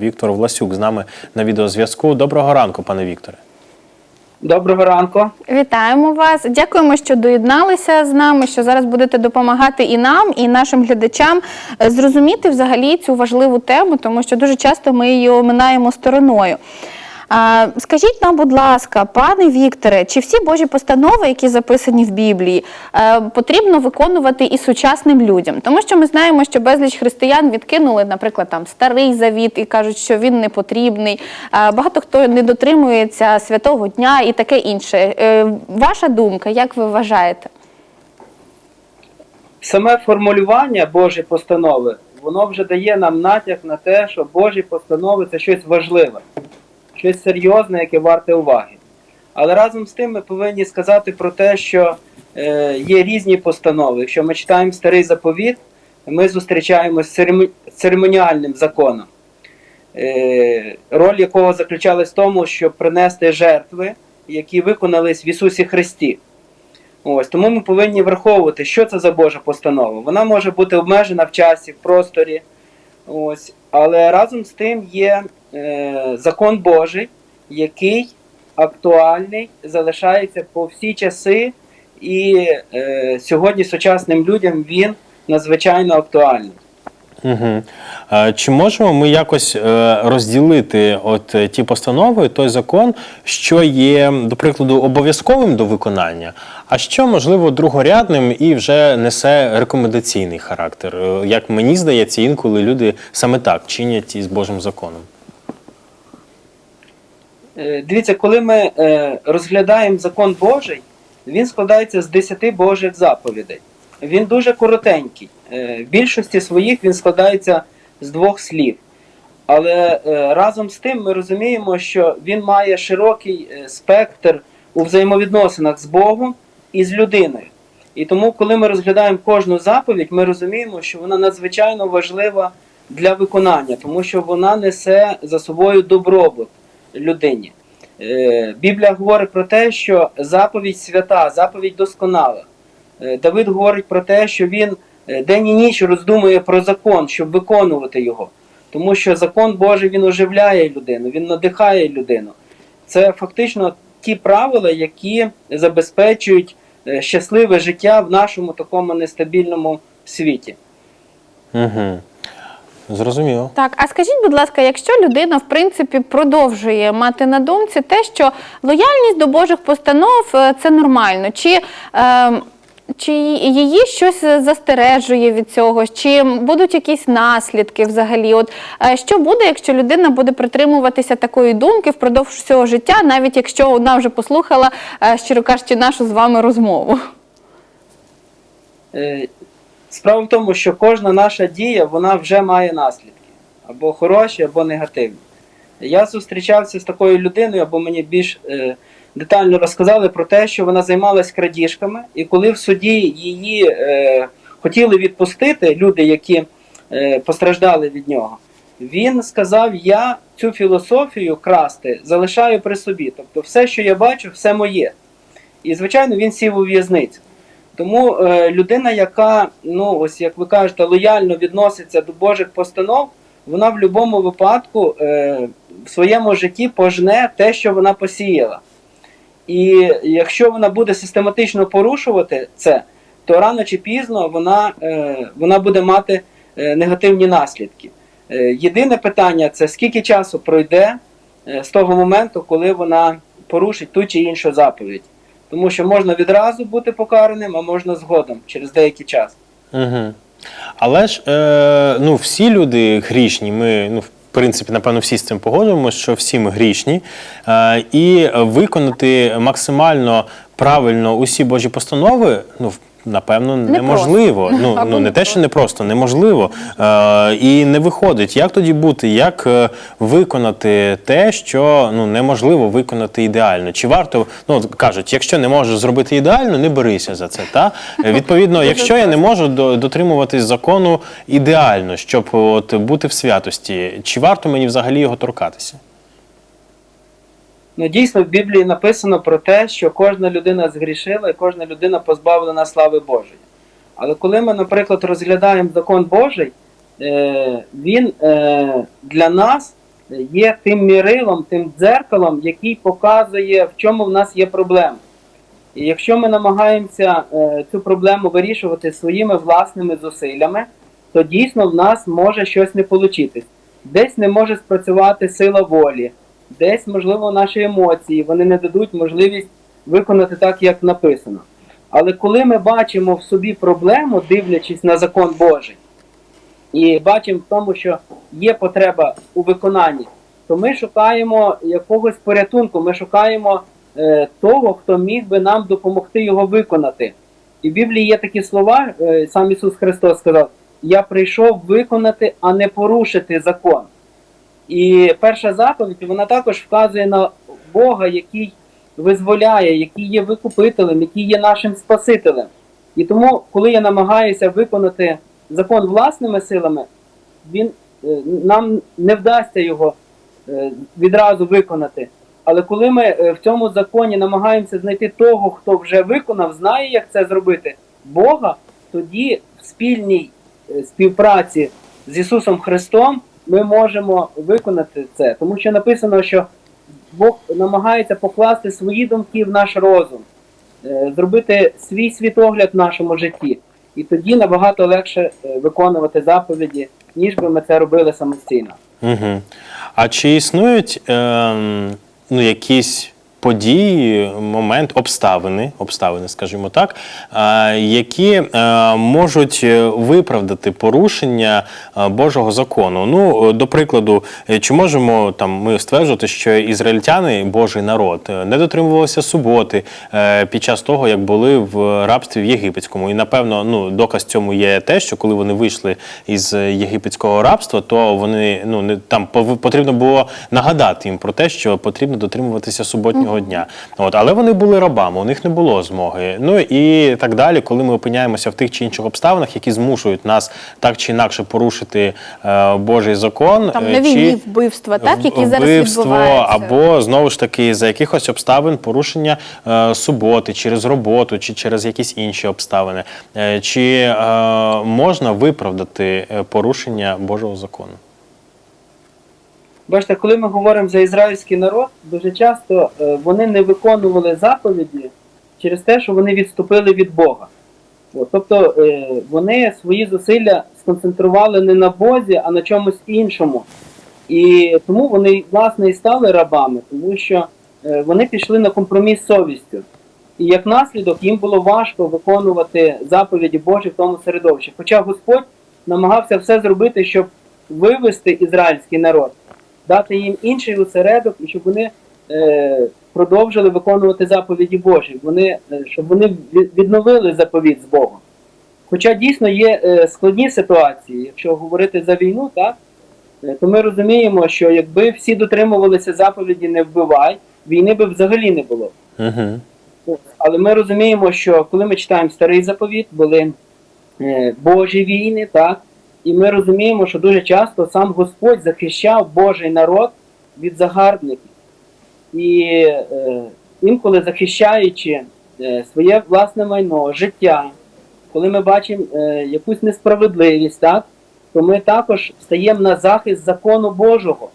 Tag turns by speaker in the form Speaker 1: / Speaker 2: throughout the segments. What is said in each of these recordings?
Speaker 1: Віктор Власюк з нами на відеозв'язку. Доброго ранку, пане Вікторе.
Speaker 2: Доброго ранку.
Speaker 3: Вітаємо вас. Дякуємо, що доєдналися з нами, що зараз будете допомагати і нам, і нашим глядачам е, зрозуміти взагалі цю важливу тему, тому що дуже часто ми її оминаємо стороною. Скажіть нам, будь ласка, пане Вікторе, чи всі Божі постанови, які записані в Біблії, е, потрібно виконувати і сучасним людям? Тому що ми знаємо, що безліч християн відкинули, наприклад, там старий завіт і кажуть, що він не потрібний. Багато хто не дотримується святого дня і таке інше. Е, Ваша думка, як ви вважаєте?
Speaker 2: Саме формулювання Божої постанови, воно вже дає нам натяк на те, що Божі постанови це щось важливе, щось серйозне, яке варте уваги. Але разом з тим ми повинні сказати про те, що е, є різні постанови. Якщо ми читаємо старий заповіт, ми зустрічаємося з церемоні- церемоніальним законом, е, роль якого заключалась в тому, щоб принести жертви, які виконались в Ісусі Христі. Ось тому ми повинні враховувати, що це за Божа постанова. Вона може бути обмежена в часі, в просторі. Ось, але разом з тим є е, закон Божий, який актуальний, залишається по всі часи, і е, сьогодні сучасним людям він надзвичайно актуальний.
Speaker 1: Угу. Чи можемо ми якось е, розділити от е, ті постанови, той закон, що є, до прикладу, обов'язковим до виконання, а що, можливо, другорядним і вже несе рекомендаційний характер? Як мені здається, інколи люди саме так чинять із Божим законом.
Speaker 2: Е, Дивіться, коли ми е, розглядаємо закон Божий, він складається з 10 Божих заповідей. Він дуже коротенький. Е, В більшості своїх він складається з двох слів. Але разом з тим ми розуміємо, що він має широкий спектр у взаємовідносинах з Богом і з людиною. І тому, коли ми розглядаємо кожну заповідь, ми розуміємо, що вона надзвичайно важлива для виконання, тому що вона несе за собою добробут людині. Е, Біблія говорить про те, що заповідь свята, заповідь досконала. Е, Давид говорить про те, що він е, день і ніч роздумує про закон, щоб виконувати його. Тому що закон Божий він оживляє людину, він надихає людину. Це фактично ті правила, які забезпечують щасливе життя в нашому такому нестабільному світі.
Speaker 1: Угу. Зрозуміло.
Speaker 3: Так, а скажіть, будь ласка, якщо людина в принципі продовжує мати на думці те, що лояльність до Божих постанов е, це нормально, чи, е, чи її щось застережує від цього, чи будуть якісь наслідки взагалі? От е, що буде, якщо людина буде притримуватися такої думки впродовж всього життя, навіть якщо вона вже послухала, е, щиро кажучи, нашу з вами розмову?
Speaker 2: Е, Справа в тому, що кожна наша дія вона вже має наслідки або хороші, або негативні. Я зустрічався з такою людиною, або мені більш е, детально розказали про те, що вона займалась крадіжками, і коли в суді її е, хотіли відпустити, люди, які е, постраждали від нього, він сказав: Я цю філософію красти залишаю при собі. Тобто, все, що я бачу, все моє. І, звичайно, він сів у в'язницю. Тому е, людина, яка, ну ось як ви кажете, лояльно відноситься до Божих постанов, вона в будь-якому випадку е, в своєму житті пожне те, що вона посіяла. І якщо вона буде систематично порушувати це, то рано чи пізно вона, е, вона буде мати е, негативні наслідки. Е, єдине питання це скільки часу пройде е, з того моменту, коли вона порушить ту чи іншу заповідь. Тому що можна відразу бути покараним, а можна згодом через деякий час.
Speaker 1: Угу. Але ж е, ну, всі люди грішні. Ми, ну, в принципі, напевно, всі з цим погодимося, що всі ми грішні. Е, і виконати максимально правильно усі Божі постанови, ну, в- напевно, неможливо. Ну, ну, не те, що не просто, неможливо. Е, і не виходить. Як тоді бути? Як е, виконати те, що ну, неможливо виконати ідеально? Чи варто, ну, кажуть, якщо не можеш зробити ідеально, не берися за це. Та? Відповідно, якщо я не можу до- дотримуватись закону ідеально, щоб от, бути в святості, чи варто мені взагалі його торкатися?
Speaker 2: Ну, дійсно, в Біблії написано про те, що кожна людина згрішила і кожна людина позбавлена слави Божої. Але коли ми, наприклад, розглядаємо закон Божий, е, він е, для нас є тим мірилом, тим дзеркалом, який показує, в чому в нас є проблема. І якщо ми намагаємося е, цю проблему вирішувати своїми власними зусиллями, то дійсно в нас може щось не получитись. Десь не може спрацювати сила волі, десь, можливо, наші емоції вони не дадуть можливість виконати так, як написано. Але коли ми бачимо в собі проблему, дивлячись на закон Божий, і бачимо в тому, що є потреба у виконанні, то ми шукаємо якогось порятунку, ми шукаємо е, того, хто міг би нам допомогти його виконати. І в Біблії є такі слова, е, сам Ісус Христос сказав: Я прийшов виконати, а не порушити закон. І перша заповідь вона також вказує на Бога, який визволяє, який є викупителем, який є нашим Спасителем. І тому, коли я намагаюся виконати закон власними силами, він, е, нам не вдасться його е, відразу виконати. Але коли ми е, в цьому законі намагаємося знайти того, хто вже виконав, знає, як це зробити, Бога, тоді в спільній співпраці з Ісусом Христом ми можемо виконати це. Тому що написано, що Бог намагається покласти свої думки в наш розум, е, зробити свій світогляд в нашому житті. І тоді набагато легше е, виконувати заповіді, ніж би ми це робили самостійно.
Speaker 1: Угу. А чи існують ем, ну, якісь події, момент, обставини, обставини, скажімо так, які е, можуть е, виправдати порушення е, Божого закону? Ну, до прикладу, чи можемо там ми стверджувати, що ізраїльтяни, Божий народ, не дотримувалися суботи під час того, як були в рабстві в єгипетському? І напевно, ну доказ цьому є те, що коли вони вийшли із єгипетського рабства, то вони ну не там потрібно було нагадати їм про те, що потрібно дотримуватися суботнього дня. От, але вони були рабами, у них не було змоги. Ну і так далі, коли ми опиняємося в тих чи інших обставинах, які змушують нас так чи інакше порушити е, Божий закон,
Speaker 3: Там
Speaker 1: е,
Speaker 3: на
Speaker 1: чи
Speaker 3: війні вбивства, так, які зараз
Speaker 1: вбивство,
Speaker 3: відбуваються.
Speaker 1: або знову ж таки за якихось обставин порушення е, суботи через роботу чи через якісь інші обставини. Е, чи е, можна виправдати е, порушення Божого закону?
Speaker 2: Бачите, коли ми говоримо за ізраїльський народ, дуже часто е, вони не виконували заповіді через те, що вони відступили від Бога. От, тобто е, вони свої зусилля сконцентрували не на Бозі, а на чомусь іншому. І тому вони, власне, і стали рабами, тому що е, вони пішли на компроміс з совістю. І як наслідок їм було важко виконувати заповіді Божі в тому середовищі. Хоча Господь намагався все зробити, щоб вивести ізраїльський народ, дати їм інший осередок, і щоб вони е, продовжили виконувати заповіді Божі, вони, е, щоб вони відновили заповідь з Богом. Хоча дійсно є е, складні ситуації, якщо говорити за війну, так, е, то ми розуміємо, що якби всі дотримувалися заповіді не вбивай, війни би взагалі не було.
Speaker 1: Угу.
Speaker 2: От. Але ми розуміємо, що коли ми читаємо старий заповіт, були е, Божі війни, так? І ми розуміємо, що дуже часто сам Господь захищав Божий народ від загарбників. І е, інколи захищаючи е, своє власне майно, життя, коли ми бачимо е, якусь несправедливість, так, то ми також стаємо на захист закону Божого.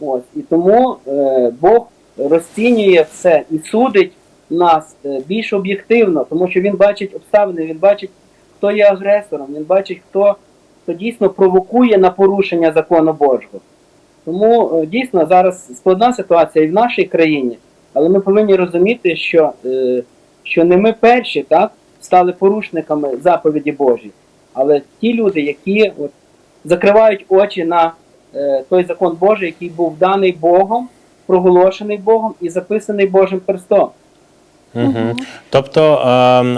Speaker 2: Ось. І тому е, Бог розцінює все і судить нас е, більш об'єктивно, тому що він бачить обставини, він бачить, хто є агресором, він бачить, хто, хто дійсно провокує на порушення закону Божого. Тому е, дійсно зараз складна ситуація і в нашій країні, але ми повинні розуміти, що, е, що не ми перші так, стали порушниками заповіді Божі, але ті люди, які от, закривають очі на е, той закон Божий, який був даний Богом, проголошений Богом і записаний Божим перстом.
Speaker 1: Угу. Тобто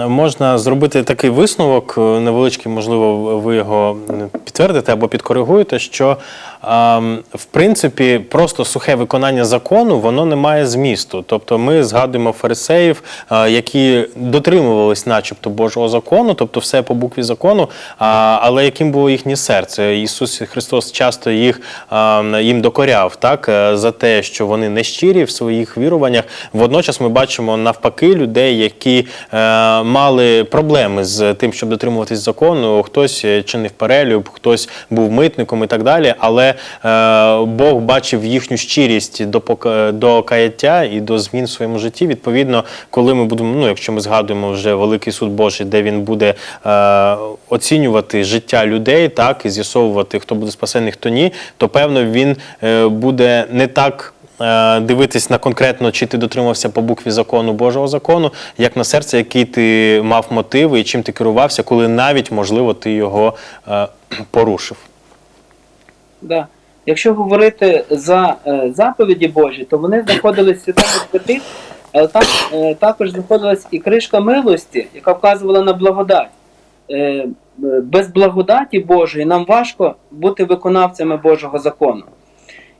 Speaker 1: можна зробити такий висновок, е, невеличкий, можливо, ви його підтвердите або підкоригуєте, що в принципі просто сухе виконання закону воно не має змісту. Тобто ми згадуємо фарисеїв, які дотримувались, начебто, Божого закону, тобто все по букві закону, але яким було їхнє серце. Ісус Христос часто їх їм докоряв так, е, за те, що вони нещирі в своїх віруваннях. Водночас ми бачимо навпаки думки людей, які е, мали проблеми з тим, щоб дотримуватись закону. Хтось е, чинив перелюб, хтось був митником і так далі. Але е, Бог бачив їхню щирість до до каяття і до змін в своєму житті. Відповідно, коли ми будемо, ну якщо ми згадуємо вже великий суд Божий, де він буде е, оцінювати життя людей, так і з'ясовувати, хто буде спасений, хто ні, то певно він е, буде не так. Е, Дивитись на конкретно, чи ти дотримався по букві закону Божого закону, як на серце, який ти мав мотиви і чим ти керувався, коли навіть можливо ти його е, порушив.
Speaker 2: Да. Якщо говорити за е, заповіді Божі, то вони знаходились в святому святих, але там також знаходилась і кришка милості, яка вказувала на благодать. Без благодаті Божої нам важко бути виконавцями Божого закону.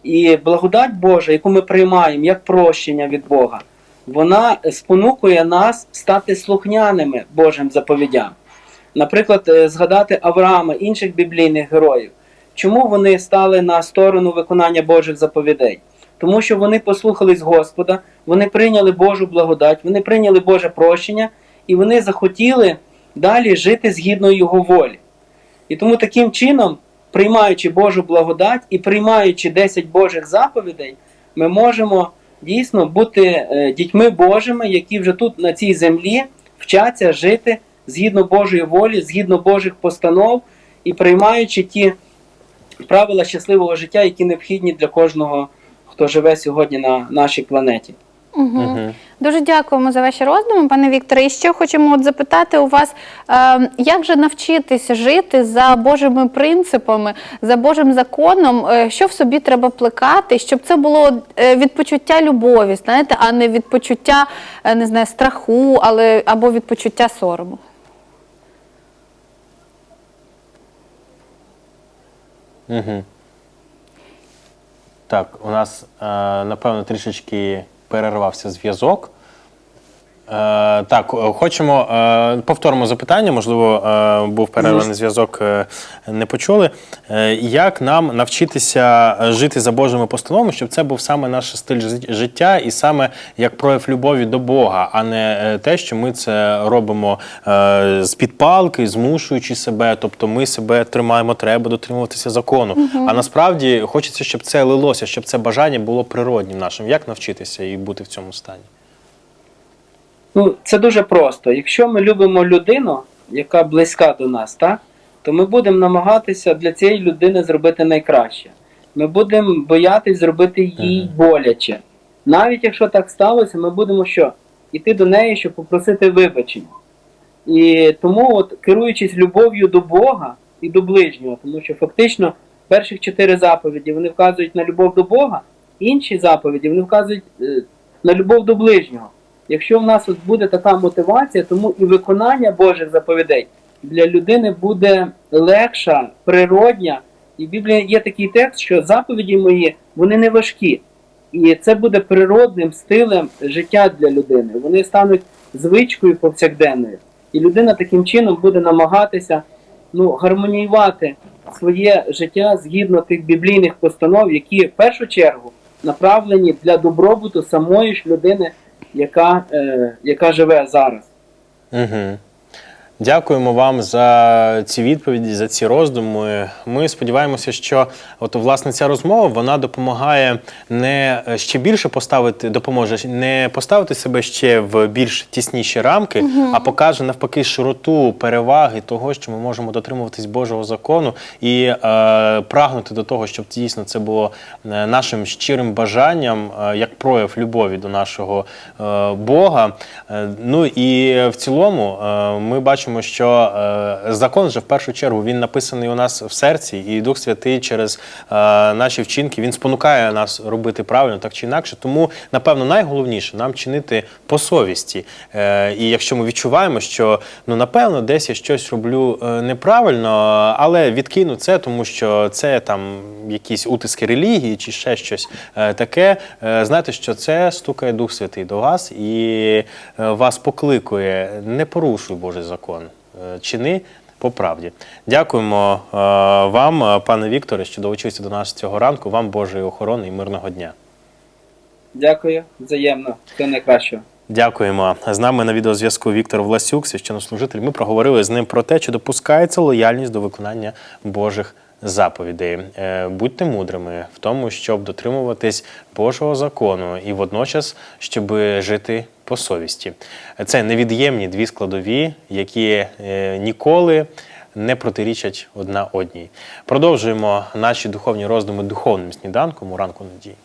Speaker 2: І благодать Божа, яку ми приймаємо як прощення від Бога, вона спонукує нас стати слухняними Божим заповідям. Наприклад, е, згадати Авраама, інших біблійних героїв. Чому вони стали на сторону виконання Божих заповідей? Тому що вони послухались Господа, вони прийняли Божу благодать, вони прийняли Боже прощення, і вони захотіли далі жити згідно Його волі. І тому таким чином, приймаючи Божу благодать і приймаючи 10 Божих заповідей, ми можемо дійсно бути е, дітьми Божими, які вже тут на цій землі вчаться жити згідно Божої волі, згідно Божих постанов і приймаючи ті правила щасливого життя, які необхідні для кожного, хто живе сьогодні на нашій планеті.
Speaker 3: Угу.
Speaker 1: Мгм.
Speaker 3: Дуже дякуємо за ваші роздуми, пане Вікторе. І ще хочемо от запитати у вас, е, як же навчитися жити за Божими принципами, за Божим законом, е, що в собі треба плекати, щоб це було е, від почуття любові, знаєте, а не від почуття е, не знаю, страху, але або від почуття сорому.
Speaker 1: Угу. Так, у нас, е, напевно, трішечки перервався зв'язок. Е, так, е, хочемо е, повторимо запитання, можливо, е, був перерваний зв'язок, е, не почули. Е, як нам навчитися жити за Божими постановами, щоб це був саме наш стиль жит- життя і саме як прояв любові до Бога, а не те, що ми це робимо е, з підпалки, змушуючи себе, тобто ми себе тримаємо, треба дотримуватися закону. А насправді хочеться, щоб це лилося, щоб це бажання було природнім нашим. Як навчитися і бути в цьому стані?
Speaker 2: Ну, це дуже просто. Якщо ми любимо людину, яка близька до нас, так, то ми будемо намагатися для цієї людини зробити найкраще. Ми будемо боятись зробити їй боляче. Навіть якщо так сталося, ми будемо що? Іти до неї, щоб попросити вибачення. І тому, от, керуючись любов'ю до Бога і до ближнього, тому що фактично перших чотири заповіді вони вказують на любов до Бога, інші заповіді вони вказують е, на любов до ближнього. Якщо в нас от буде така мотивація, тому і виконання Божих заповідей для людини буде легша, природня. І в Біблії є такий текст, що заповіді мої вони не важкі. І це буде природним стилем життя для людини. Вони стануть звичкою повсякденною. І людина таким чином буде намагатися ну, гармоніювати своє життя згідно тих біблійних постанов, які в першу чергу направлені для добробуту самої ж людини, яка, е, яка живе зараз.
Speaker 1: Угу. Дякуємо вам за ці відповіді, за ці роздуми. Ми сподіваємося, що от власне ця розмова вона допомагає не е, ще більше поставити, допоможе не поставити себе ще в більш тісніші рамки, а покаже навпаки широту переваги того, що ми можемо дотримуватись Божого закону і е, прагнути до того, щоб дійсно це було е, нашим щирим бажанням, е, як прояв любові до нашого е, Бога. Е, ну і в цілому е, ми бачимо, що е, закон же в першу чергу він написаний у нас в серці, і Дух Святий через е, наші вчинки він спонукає нас робити правильно так чи інакше. Тому, напевно, найголовніше нам чинити по совісті. Е, І якщо ми відчуваємо, що ну напевно десь я щось роблю е, неправильно, але відкину це, тому що це там якісь утиски релігії чи ще щось е, таке. Е, Знайте, що це стукає Дух Святий до вас і е, вас покликує. Не порушуй Божий закон. Е, Чини по правді. Дякуємо е, вам, е, пане Вікторе, що долучилися до нас цього ранку. Вам Божої охорони і мирного дня.
Speaker 2: Дякую, взаємно, Все найкращого.
Speaker 1: Дякуємо. З нами на відеозв'язку Віктор Власюк, священнослужитель. Ми проговорили з ним про те, чи допускається лояльність до виконання Божих заповідей. Будьте мудрими в тому, щоб дотримуватись Божого закону і водночас, щоб жити по совісті. Це невід'ємні дві складові, які е, ніколи не протирічать одна одній. Продовжуємо наші духовні роздуми духовним сніданком у ранку надії.